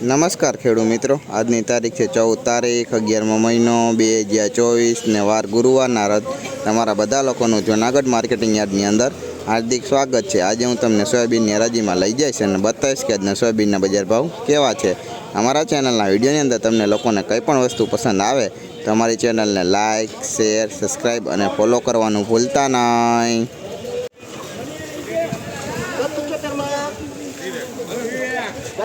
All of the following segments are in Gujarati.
નમસ્કાર ખેડૂત મિત્રો. આજની તારીખ છે ચૌદ તારીખ, અગિયારમો મહિનો, બે હજાર ચોવીસ ને વાર ગુરુવારના રથ તમારા બધા લોકોનું જૂનાગઢ માર્કેટિંગ યાર્ડની અંદર હાર્દિક સ્વાગત છે. આજે હું તમને સોયાબીનની હરાજીમાં લઈ જઈશ અને બતાવીશ કે આજના સોયાબીનના બજાર ભાવ કેવા છે. અમારા ચેનલના વિડીયોની અંદર તમને લોકોને કંઈ પણ વસ્તુ પસંદ આવે તો અમારી ચેનલને લાઇક શેર, સબસ્ક્રાઈબ અને ફોલો કરવાનું ભૂલતા નહીં.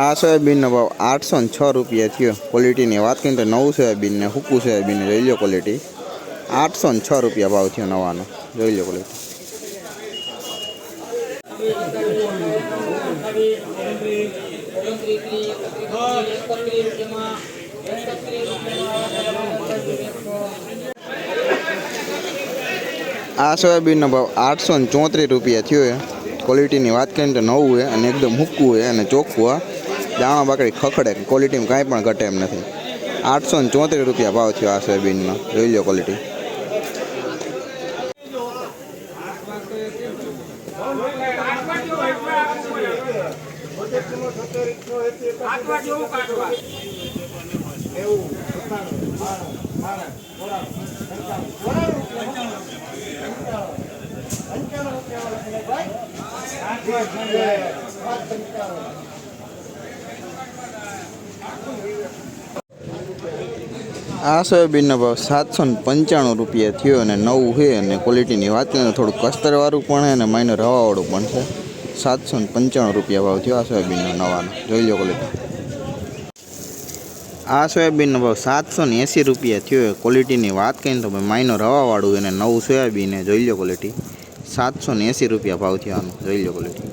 આ સોયાબીનનો ભાવ આઠસો ને છ રૂપિયા થયો. ક્વોલિટીની વાત કરીએ તો નવું સોયાબીન ને હૂકું સોયાબીન જોઈ લો ક્વોલિટી આઠસો ને છ રૂપિયા ભાવ થયો નવાનો. જોઈ લો ક્વોલિટી આ સોયાબીનનો ભાવ આઠસો ને ચોત્રીસ રૂપિયા થયો ક્વોલિટીની વાત કરીએ તો નવું છે અને એકદમ હુક્કું છે અને ચોખ્ખું આ દાણા બાકડી ખખડે ક્વોલિટીમાં કાંઈ પણ ઘટે એમ નથી. આઠસો ને ચોત્રીસ રૂપિયા ભાવ થયો આ સોયાબીનનો જોઈ લો ક્વોલિટી આ સોયાબીનનો ભાવ સાતસો ને પંચાણું રૂપિયા થયો અને નવું છે અને ક્વોલિટીની વાત કરીને થોડું કસ્તરવાળું પણ છે અને માઇનર રવાવાળું પણ છે. સાતસો ને પંચાણું રૂપિયા ભાવ થયો આ સોયાબીનનો નવાનો. જોઈ લો ક્વોલિટી આ સોયાબીનનો ભાવ સાતસો ને એંસી રૂપિયા થયો. એ ક્વોલિટીની વાત કરીને તો ભાઈ માઇનો રવાવાળું અને નવું સોયાબીન જોઈ લો ક્વોલિટી સાતસો ને એંસી રૂપિયા ભાવ થયો આનું. જોઈ લો ક્વોલિટી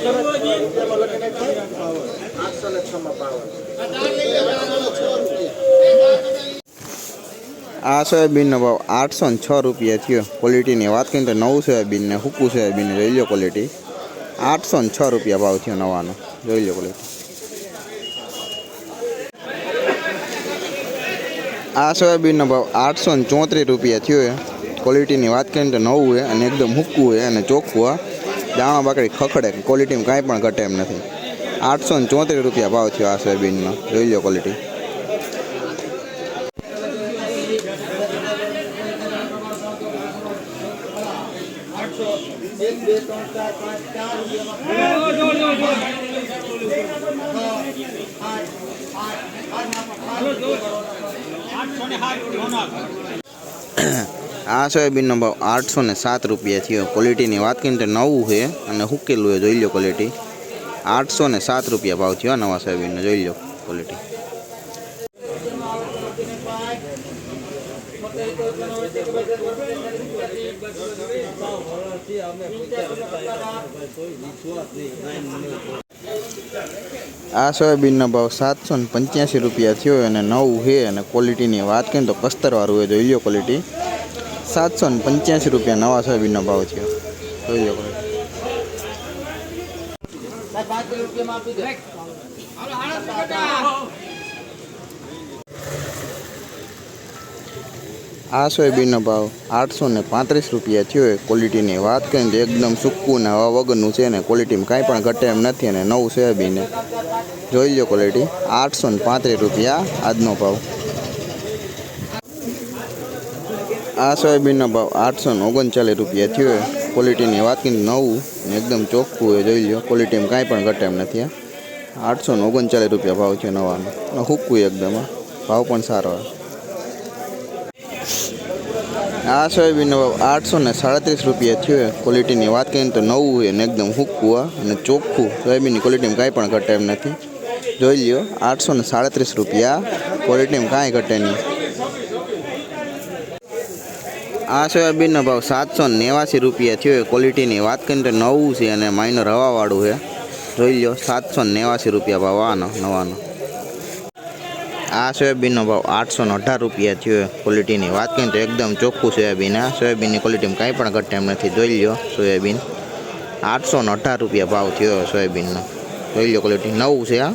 આ સોયાબીનનો ભાવ આઠસો ને છ રૂપિયા થયો. ક્વોલિટીની વાત કરીએ તો નવું સોયાબીન ને હૂકું સોયાબીન જોઈ લો ક્વોલિટી આઠસો ને છ રૂપિયા ભાવ થયો નવાનો. જોઈ લો ક્વોલિટી આ સોયાબીનનો ભાવ આઠસો ને ચોત્રીસ રૂપિયા થયો ક્વોલિટીની વાત કરીએ તો નવું છે અને એકદમ હૂકવું છે અને ચોખ્ખું દાણા બાકડી ખખડે ક્વોલિટીમાં કાંઈ પણ ઘટે એમ નથી. આઠસો ને ચોત્રીસ રૂપિયા ભાવ થયો આ સોયાબીનનો. જોઈ લો ક્વોલિટી આ સોયાબીનનો ભાવ આઠસો ને સાત રૂપિયા થયો. ક્વોલિટીની વાત કરીને તો નવું છે અને હુકેલું છે, જોઈ લો ક્વોલિટી આઠસો ને સાત રૂપિયા ભાવ થયો નવા સોયાબીનનો, જોઈ લો ક્વોલિટી આ સોયાબીનનો ભાવ સાતસો ને પંચ્યાસી રૂપિયા થયો અને નવું છે અને ક્વોલિટીની વાત કરીએ તો કસ્તરવાળું હોય જોઈ લો ક્વોલિટી સાતસો ને પંચ્યાસી રૂપિયા નવા સોયાબીનનો ભાવ થયો આ સોયાબીનનો ભાવ આઠસો ને પાંત્રીસ રૂપિયા થયો. ક્વોલિટીની વાત કરીએ તો એકદમ સૂકું ને હવા વગરનું છે ને ક્વોલિટીમાં કાંઈ પણ ઘટે એમ નથી અને નવું સોયાબીન. જોઈ લો ક્વોલિટી આઠસો ને પાંત્રીસ રૂપિયા આજનો ભાવ. આ સોયાબીનનો ભાવ આઠસો ને ઓગણચાલીસ રૂપિયા થયો. ક્વોલિટીની વાત કરીને નવું એકદમ ચોખ્ખું હોય જોઈ લો. ક્વોલિટીમાં કાંઈ પણ ઘટે એમ નથી. આઠસો ને ઓગણચાલીસ રૂપિયા ભાવ છે નવાનો. હુક્કું એકદમ. ભાવ પણ સારો આ સોયાબીનનો ભાવ આઠસો ને સાડત્રીસ રૂપિયા થયો. ક્વોલિટીની વાત કરીએ તો નવું હોય ને એકદમ હુક્કું અને ચોખ્ખું. સોયાબીનની ક્વોલિટીમાં કાંઈ પણ ઘટે એમ નથી. જોઈ લ્યો, આઠસો ને સાડત્રીસ રૂપિયા. ક્વોલિટીમાં કાંઈ ઘટે નહીં. આ સોયાબીનનો ભાવ સાતસો નેવાસી રૂપિયા થયો. ક્વોલિટીની વાત કરીને તો નવું છે અને માઇનર હવાવાળું છે. જોઈ લો સાતસો નેવાસી રૂપિયા ભાવ, આનો, નવાનો. આ સોયાબીનનો ભાવ આઠસો ને અઢાર રૂપિયા થયો ક્વોલિટીની વાત કરીને તો એકદમ ચોખ્ખું સોયાબીન આ સોયાબીનની ક્વોલિટીમાં કાંઈ પણ ઘટ એમ નથી. જોઈ લો સોયાબીન. આઠસો ને અઢાર રૂપિયા ભાવ થયો સોયાબીનનો. જોઈ લો ક્વોલિટી નવું છે આ.